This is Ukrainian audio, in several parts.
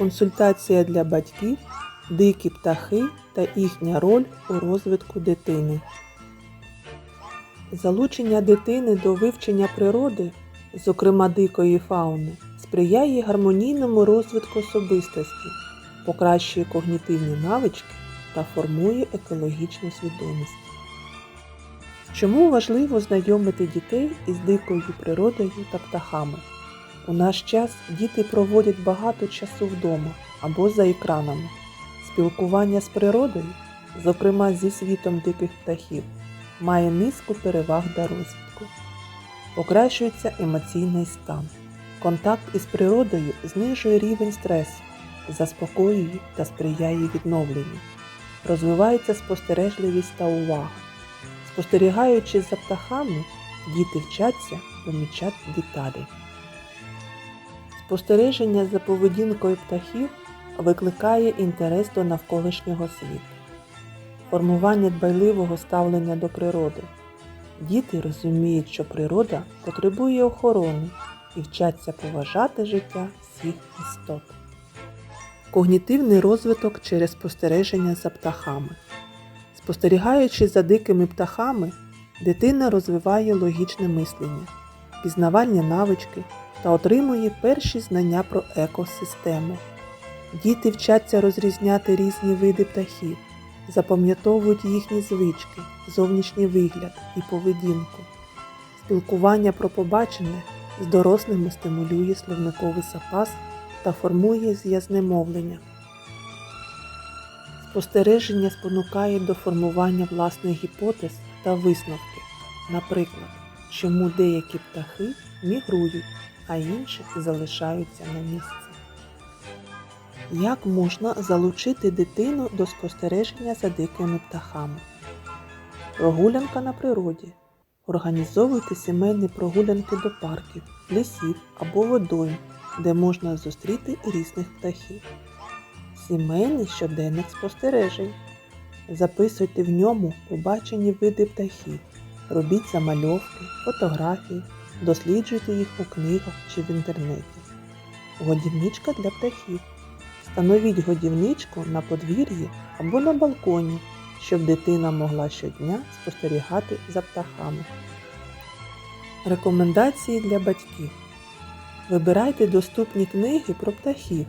консультація для батьків, дикі птахи та їхня роль у розвитку дитини. Залучення дитини до вивчення природи, зокрема дикої фауни, сприяє гармонійному розвитку особистості, покращує когнітивні навички та формує екологічну свідомість. Чому важливо знайомити дітей із дикою природою та птахами? У наш час діти проводять багато часу вдома або за екранами. Спілкування з природою, зокрема зі світом диких птахів, має низку переваг для розвитку. Покращується емоційний стан. Контакт із природою знижує рівень стресу, заспокоює та сприяє відновленню. Розвивається спостережливість та увага. Спостерігаючи за птахами, діти вчаться помічати деталі. Спостереження за поведінкою птахів викликає інтерес до навколишнього світу. Формування дбайливого ставлення до природи. Діти розуміють, що природа потребує охорони і вчаться поважати життя всіх істот. Когнітивний розвиток через спостереження за птахами. Спостерігаючи за дикими птахами, дитина розвиває логічне мислення, пізнавальні навички та отримує перші знання про екосистеми. Діти вчаться розрізняти різні види птахів, запам'ятовують їхні звички, зовнішній вигляд і поведінку. Спілкування про побачене з дорослими стимулює словниковий запас та формує зв'язне мовлення. Спостереження спонукає до формування власних гіпотез та висновків. Наприклад, чому деякі птахи мігрують, а інші залишаються на місці. Як можна залучити дитину до спостереження за дикими птахами? Прогулянка на природі. Організовуйте сімейні прогулянки до парків, лісів або водойм, де можна зустріти різних птахів. Сімейний щоденник спостережень. Записуйте в ньому побачені види птахів, робіть замальовки, фотографії, досліджуйте їх у книгах чи в інтернеті. Годівничка для птахів. Встановіть годівничку на подвір'ї або на балконі, щоб дитина могла щодня спостерігати за птахами. Рекомендації для батьків. Вибирайте доступні книги про птахів,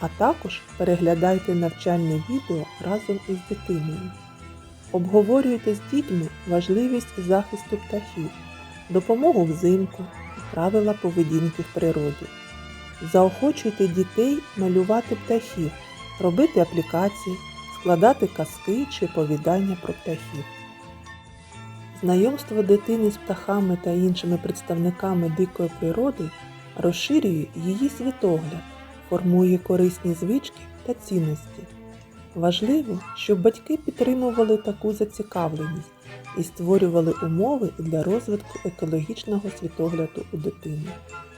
а також переглядайте навчальне відео разом із дитиною. Обговорюйте з дітьми важливість захисту птахів, допомогу взимку, правила поведінки в природі. Заохочуйте дітей малювати птахів, робити аплікації, складати казки чи повідання про птахів. Знайомство дитини з птахами та іншими представниками дикої природи розширює її світогляд, формує корисні звички та цінності. Важливо, щоб батьки підтримували таку зацікавленість і створювали умови для розвитку екологічного світогляду у дитини,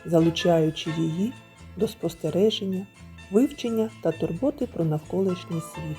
залучаючи її до спостереження, вивчення та турботи про навколишній світ.